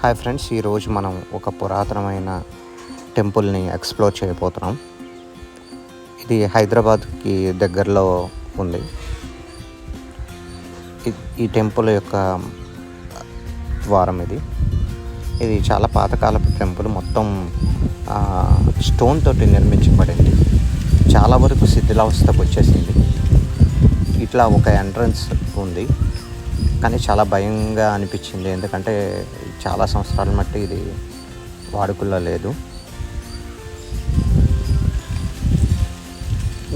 Hi friends ఈరోజు మనం ఒక పురాతనమైన టెంపుల్ని ఎక్స్ప్లోర్ చేయబోతున్నాం. ఇది హైదరాబాద్కి దగ్గరలో ఉంది. ఈ టెంపుల్ యొక్క ద్వారం ఇది. ఇది చాలా పాతకాలపు టెంపుల్. మొత్తం స్టోన్ తోటి నిర్మించబడింది. చాలా వరకు శిథిలావస్థకు వచ్చేసింది. ఇట్లా ఒక ఎంట్రన్స్ ఉంది. కానీ చాలా భయంగా అనిపించింది. ఎందుకంటే చాలా సంవత్సరాల మట్టి ఇది వాడుకలో లేదు.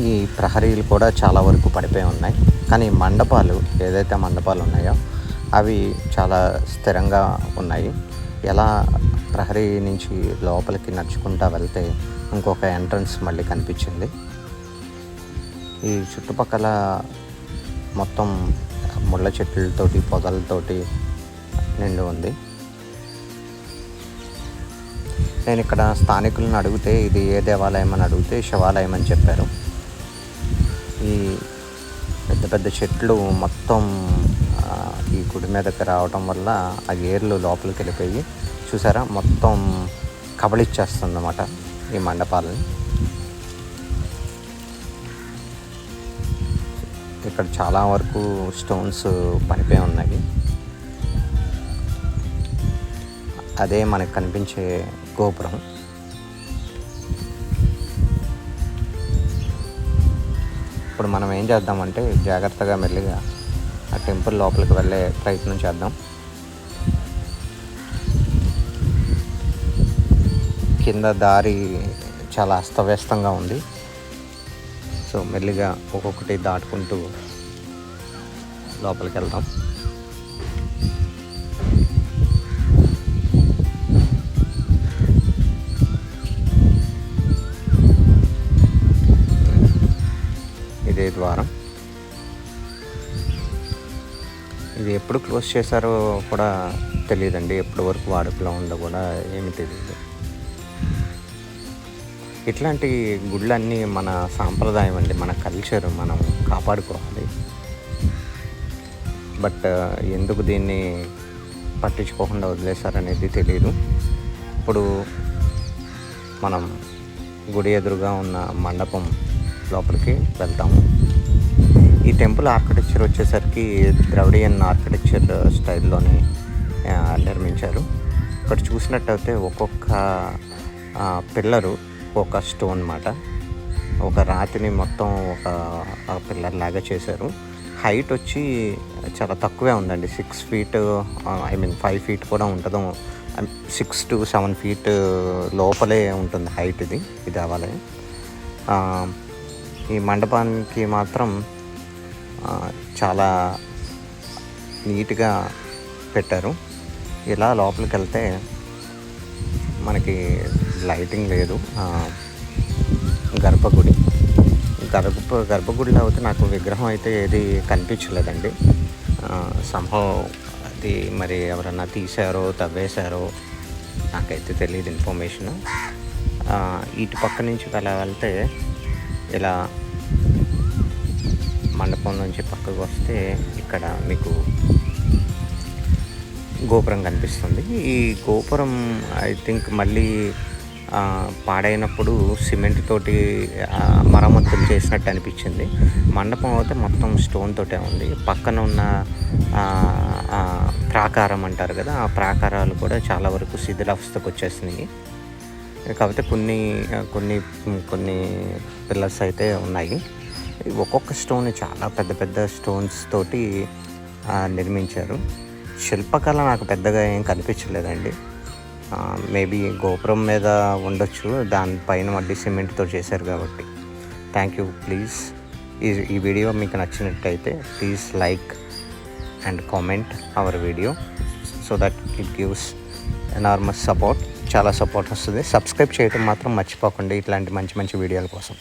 ఈ ప్రహరీలు కూడా చాలా వరకు పడిపోయి ఉన్నాయి. కానీ మండపాలు ఏదైతే మండపాలు ఉన్నాయో అవి చాలా స్థిరంగా ఉన్నాయి. ఎలా ప్రహరీ నుంచి లోపలికి నడుచుకుంటా వెళ్తే ఇంకొక ఎంట్రన్స్ మళ్ళీ కనిపించింది. ఈ చుట్టుపక్కల మొత్తం ముళ్ళ చెట్లతోటి పొదలతోటి నిండి ఉంది. నేను ఇక్కడ స్థానికులను అడిగితే ఇది ఏ దేవాలయం అని అడిగితే శివాలయం అని చెప్పారు. ఈ పెద్ద పెద్ద చెట్లు మొత్తం ఈ గుడి మీదకి రావటం వల్ల ఆ ఏర్లు లోపలికి వెళ్ళిపోయి చూసారా? మొత్తం కబళిచ్చేస్తుంది అన్నమాట ఈ మండపాలని. ఇక్కడ చాలా వరకు స్టోన్స్ పనిపోయి ఉన్నాయి. అదే మనకు కనిపించే గోపురం. ఇప్పుడు మనం ఏం చేద్దామంటే జాగ్రత్తగా మెల్లిగా ఆ టెంపుల్ లోపలికి వెళ్ళే ప్రయత్నం చేద్దాం. కింద దారి చాలా అస్తవ్యస్తంగా ఉంది. సో మెల్లిగా ఒక్కొక్కటి దాటుకుంటూ లోపలికి వెళ్దాం. ద్వారం. ఇది ఎప్పుడు క్లోజ్ చేశారో కూడా తెలియదండి. ఎప్పటి వరకు వాడుకలో ఉందో కూడా ఏమి తెలియదు. ఇట్లాంటి గుళ్ళన్నీ మన సాంప్రదాయం అండి. మన కల్చర్ మనం కాపాడుకోవాలి. బట్ ఎందుకు దీన్ని పట్టించుకోకుండా వదిలేశారనేది తెలియదు ఇప్పుడు మనం గుడి ఎదురుగా ఉన్న మండపం లోపలికి వెళ్తాము. ఈ టెంపుల్ ఆర్కిటెక్చర్ వచ్చేసరికి ద్రవిడియన్ ఆర్కిటెక్చర్ స్టైల్లోనే నిర్మించారు. ఇక్కడ చూసినట్టయితే ఒక్కొక్క పిల్లరు ఒక స్టోన్ మాట ఒక రాతిని మొత్తం ఒక పిల్లర్ లాగా చేశారు. హైట్ వచ్చి చాలా తక్కువే ఉందండి. Six feet I mean five feet కూడా ఉంటుందో సిక్స్ టు సెవెన్ ఫీట్ లోపలే ఉంటుంది హైట్ ఇది. ఇది అవ్వాలి. ఈ మండపానికి మాత్రం చాలా నీట్గా పెట్టారు. ఇలా లోపలికి వెళ్తే మనకి లైటింగ్ లేదు. గర్భగుడి. గర్భ గర్భగుడిలో అయితే నాకు విగ్రహం అయితే ఏది కనిపించలేదండి. సంభవం అది మరి ఎవరన్నా తీశారో తవ్వేశారో నాకైతే తెలియదు ఇన్ఫర్మేషన్. ఇటు పక్క నుంచి అలా వెళ్తే ఇలా మండపం నుంచి పక్కకు వస్తే ఇక్కడ మీకు గోపురం కనిపిస్తుంది. ఈ గోపురం ఐ థింక్ మళ్ళీ పాడైనప్పుడు సిమెంట్ తోటి మరమ్మతులు చేసినట్టు అనిపించింది. మండపం అయితే మొత్తం స్టోన్ తోటే ఉంది. పక్కన ఉన్న ప్రాకారం అంటారు కదా ఆ ప్రాకారాలు కూడా చాలా వరకు శిథిలావస్థకు వచ్చేసినాయి. కాకపోతే కొన్ని కొన్ని కొన్ని పిల్లర్స్ అయితే ఉన్నాయి. ఒక్కొక్క స్టోన్ చాలా పెద్ద పెద్ద స్టోన్స్ తోటి నిర్మించారు. శిల్పకళ నాకు పెద్దగా ఏం కనిపించలేదండి. మేబీ గోపురం మీద ఉండొచ్చు దానిపైన మళ్ళీ సిమెంట్తో చేశారు కాబట్టి. థ్యాంక్ యూ ప్లీజ్ ఈ ఈ వీడియో మీకు నచ్చినట్టయితే please like and comment our video so that it gives enormous support చాలా సపోర్ట్ వస్తుంది. సబ్స్క్రైబ్ చేయడం మాత్రం మర్చిపోకండి. ఇట్లాంటి మంచి మంచి వీడియోల కోసం.